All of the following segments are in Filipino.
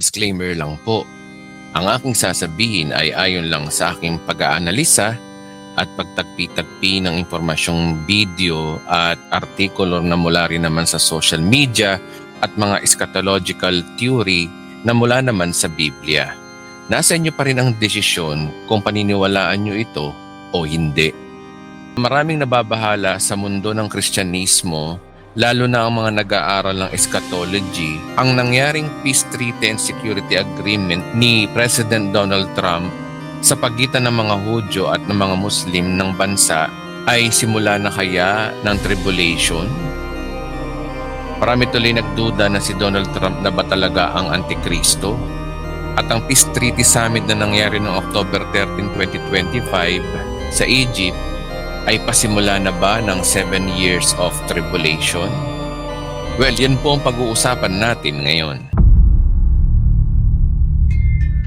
Disclaimer lang po. Ang aking sasabihin ay ayon lang sa aking pag-aanalisa at pagtagpi-tagpi ng impormasyong video at artikulo na mula rin naman sa social media at mga eschatological theory na mula naman sa Biblia. Nasa inyo pa rin ang desisyon kung paniniwalaan nyo ito o hindi. Maraming nababahala sa mundo ng Kristyanismo lalo na ang mga nag-aaral ng eschatology, ang nangyaring Peace Treaty and Security Agreement ni President Donald Trump sa pagitan ng mga Hudyo at ng mga Muslim ng bansa ay simula na kaya ng tribulation? Marami tuloy nagduda na si Donald Trump na ba talaga ang Antikristo? At ang Peace Treaty Summit na nangyari noong October 13, 2025 sa Egypt ay pasimula na ba ng 7 years of tribulation? Well, yan po ang pag-uusapan natin ngayon.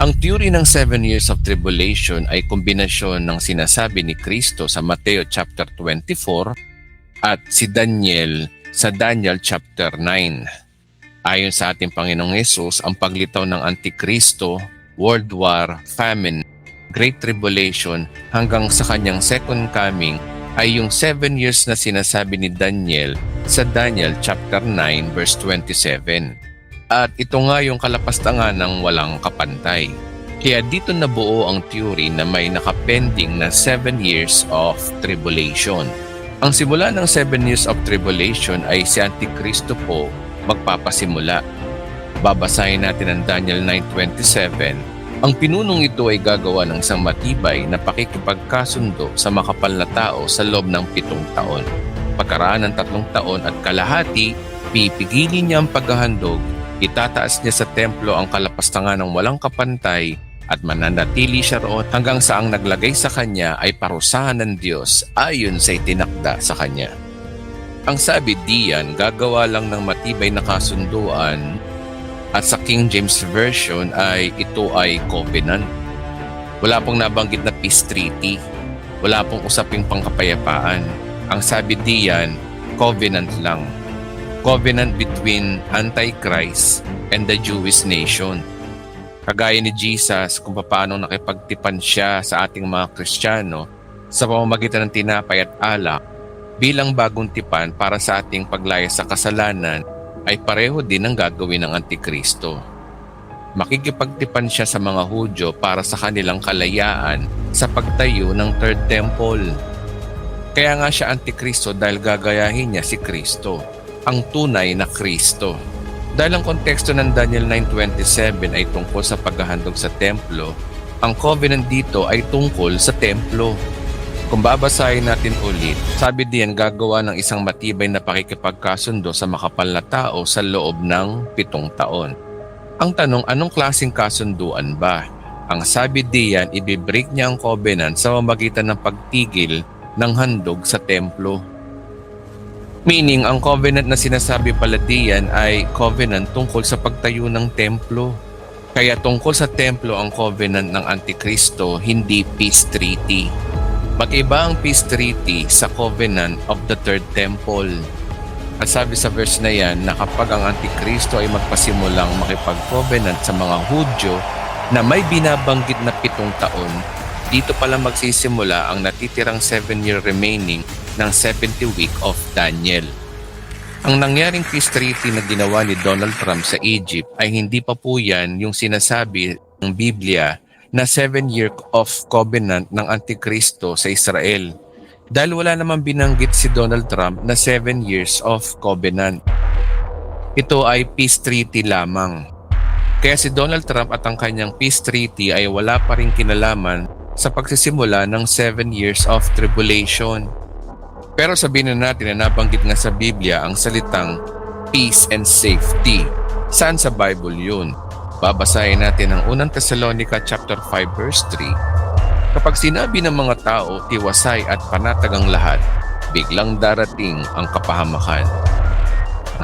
Ang theory ng 7 years of tribulation ay kombinasyon ng sinasabi ni Kristo sa Mateo chapter 24 at si Daniel sa Daniel chapter 9. Ayon sa ating Panginoong Yesus, ang paglitaw ng Antikristo, World War, Famine, Great Tribulation hanggang sa kanyang second coming ay yung 7 years na sinasabi ni Daniel sa Daniel chapter 9 verse 27. At ito nga yung kalapastangan ng walang kapantay. Kaya dito nabuo ang theory na may nakapending na 7 years of tribulation. Ang simula ng 7 years of tribulation ay si Antikristo po magpapasimula. Babasahin natin ang Daniel 9.27 ang pinunong ito ay gagawa ng isang matibay na pakikipagkasundo sa makapal na tao sa loob ng pitong taon. Pagkaraan ng tatlong taon at kalahati, pipigilin niya ang paghahandog, itataas niya sa templo ang kalapastangan ng walang kapantay at mananatili siya roon hanggang sa ang naglagay sa kanya ay parusahan ng Diyos ayon sa itinakda sa kanya. Ang sabi diyan, gagawa lang ng matibay na kasunduan at sa King James Version ay ito ay covenant. Wala pong nabanggit na peace treaty. Wala pong usaping pangkapayapaan. Ang sabi diyan, covenant lang. Covenant between Antichrist and the Jewish nation. Kagaya ni Jesus kung paano nakipagtipan siya sa ating mga Kristiyano sa pamamagitan ng tinapay at alak bilang bagong tipan para sa ating paglaya sa kasalanan ay pareho din ang gagawin ng Antikristo. Makikipagtipan siya sa mga Hudyo para sa kanilang kalayaan sa pagtayo ng Third Temple. Kaya nga siya Antikristo dahil gagayahin niya si Kristo, ang tunay na Kristo. Dahil ang konteksto ng Daniel 9.27 ay tungkol sa paghahandog sa templo, ang covenant dito ay tungkol sa templo. Kung babasahin natin ulit, sabi diyan gagawa ng isang matibay na pakikipagkasundo sa makapal na tao sa loob ng pitong taon. Ang tanong, anong klaseng kasunduan ba? Ang sabi diyan, ibibreak niya ang covenant sa mamagitan ng pagtigil ng handog sa templo. Meaning, ang covenant na sinasabi pala diyan ay covenant tungkol sa pagtayo ng templo. Kaya tungkol sa templo ang covenant ng Antikristo, hindi peace treaty. Mag-iba ang peace treaty sa covenant of the third temple. At sabi sa verse na yan na kapag ang Antikristo ay magpasimulang makipag-covenant sa mga Hudyo na may binabanggit na pitong taon, dito pala magsisimula ang natitirang 7-year remaining ng 70 week of Daniel. Ang nangyaring peace treaty na ginawa ni Donald Trump sa Egypt ay hindi pa po yan yung sinasabi ng Biblia na 7-year of covenant ng Antikristo sa Israel. Dahil wala namang binanggit si Donald Trump na 7 years of covenant. Ito ay peace treaty lamang. Kaya si Donald Trump at ang kanyang peace treaty ay wala pa rin kinalaman sa pagsisimula ng 7 years of tribulation. Pero sabihin na natin na nabanggit nga sa Biblia ang salitang peace and safety. Saan sa Bible yun? Babasahin natin ang unang Thessalonica chapter 5 verse 3. Kapag sinabi ng mga tao, tiwasay at panatag ang lahat, biglang darating ang kapahamakan.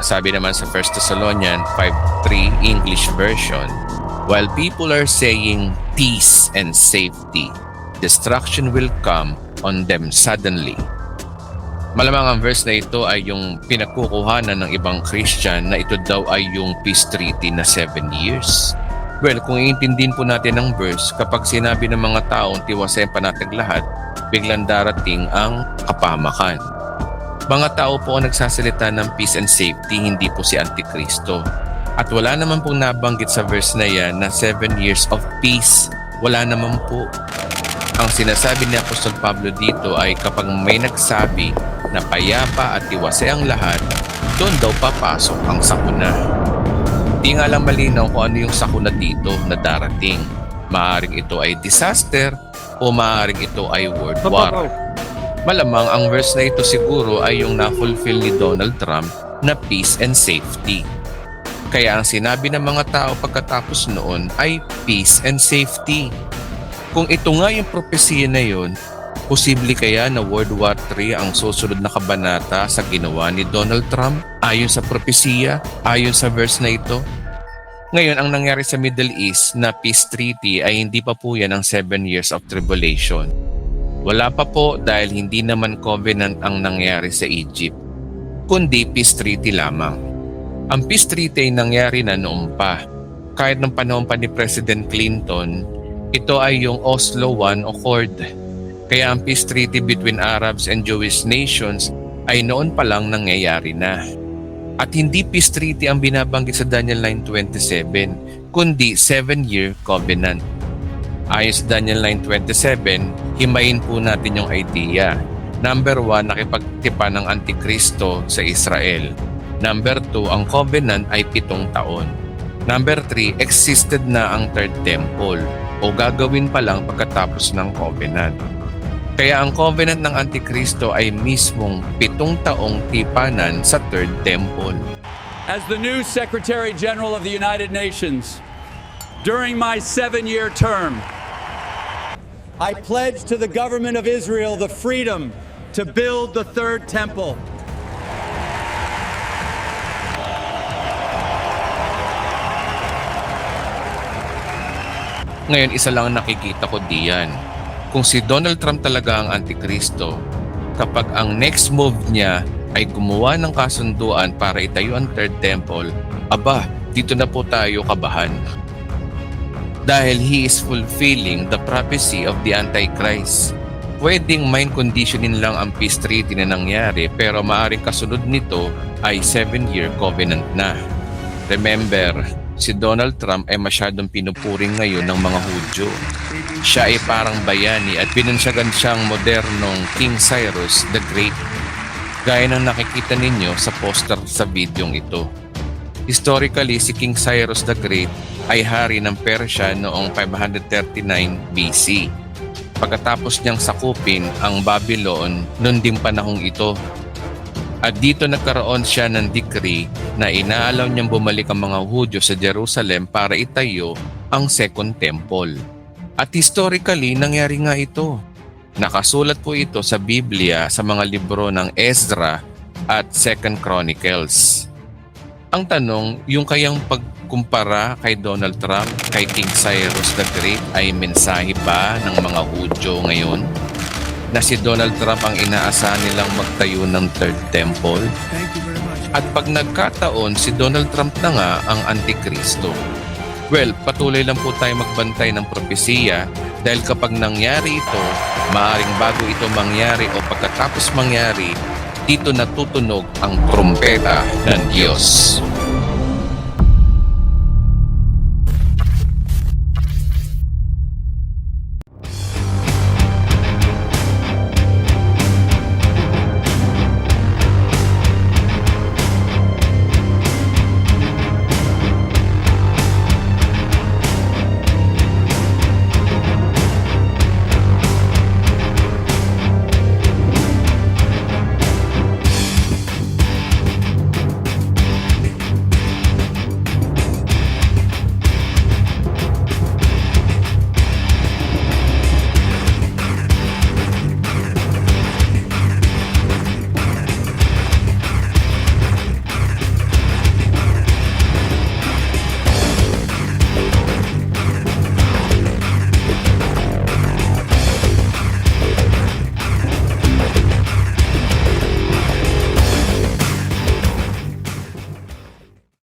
Ang sabi naman sa 1 Thessalonian 5.3 English version, While people are saying peace and safety, destruction will come on them suddenly. Malamang ang verse na ito ay yung pinagkukuhanan ng ibang Christian na ito daw ay yung peace treaty na 7 years. Well, kung iintindihin po natin ang verse, kapag sinabi ng mga taong tiwasayan pa natin lahat, biglang darating ang kapamakan. Mga tao po ang nagsasalita ng peace and safety, hindi po si Antikristo. At wala naman pong nabanggit sa verse na yan na 7 years of peace. Wala naman po. Ang sinasabi ni Apostol Pablo dito ay kapag may nagsabi na payapa at tiwasay ang lahat, doon daw papasok ang sakuna. Di nga lang malinaw kung ano yung sakuna dito na darating. Maaring ito ay disaster o maaring ito ay world war. Malamang ang verse na ito siguro ay yung na-fulfill ni Donald Trump na peace and safety. Kaya ang sinabi ng mga tao pagkatapos noon ay peace and safety. Kung ito nga yung propesya na yun, posible kaya na World War III ang susunod na kabanata sa ginawa ni Donald Trump ayon sa propesya, ayon sa verse na ito? Ngayon, ang nangyari sa Middle East na peace treaty ay hindi pa po yan ang 7 years of tribulation. Wala pa po dahil hindi naman covenant ang nangyari sa Egypt, kundi peace treaty lamang. Ang peace treaty ay nangyari na noon pa. Kahit ng panahon pa ni President Clinton, ito ay yung Oslo I Accord. Kaya ang peace treaty between Arabs and Jewish nations ay noon pa lang nangyayari na. At hindi peace treaty ang binabanggit sa Daniel 9.27, kundi 7-year covenant. Ayon sa Daniel 9.27, himayin po natin yung idea. Number 1, nakipagtipa ng Antikristo sa Israel. Number 2, ang covenant ay pitong taon. Number 3, existed na ang third temple o gagawin pa lang pagkatapos ng covenant. Kaya ang covenant ng Antikristo ay mismong pitong taong tipanan sa third temple. As the new Secretary General of the United Nations, during my seven year term, I pledge to the government of Israel the freedom to build the third temple. Ngayon, isa lang ang nakikita ko diyan. Kung si Donald Trump talaga ang Antikristo, kapag ang next move niya ay gumawa ng kasunduan para itayo ang third temple, aba, dito na po tayo kabahan. Dahil he is fulfilling the prophecy of the Antichrist. Pwedeng mind conditioning lang ang peace treaty na nangyari pero maaring kasunod nito ay 7-year covenant na. Remember, si Donald Trump ay masyadong pinupuring ngayon ng mga Hudyo. Siya ay parang bayani at binunsagan siyang modernong King Cyrus the Great. Gaya ng nakikita ninyo sa poster sa videong ito. Historically, si King Cyrus the Great ay hari ng Persia noong 539 BC. Pagkatapos niyang sakupin ang Babylon noon ding panahong ito at dito nagkaroon siya ng decree na inaalaw niyang bumalik ang mga Hudyo sa Jerusalem para itayo ang Second Temple. At historically, nangyari nga ito. Nakasulat po ito sa Biblia sa mga libro ng Ezra at Second Chronicles. Ang tanong, yung kayang pagkumpara kay Donald Trump kay King Cyrus the Great ay mensahe ba ng mga Hudyo ngayon? Na si Donald Trump ang inaasahan nilang magtayo ng Third Temple? At pag nagkataon, si Donald Trump na nga ang Antikristo. Well, patuloy lang po tayo magbantay ng propesiya dahil kapag nangyari ito, maaring bago ito mangyari o pagkatapos mangyari, dito natutunog ang trumpeta ng Diyos.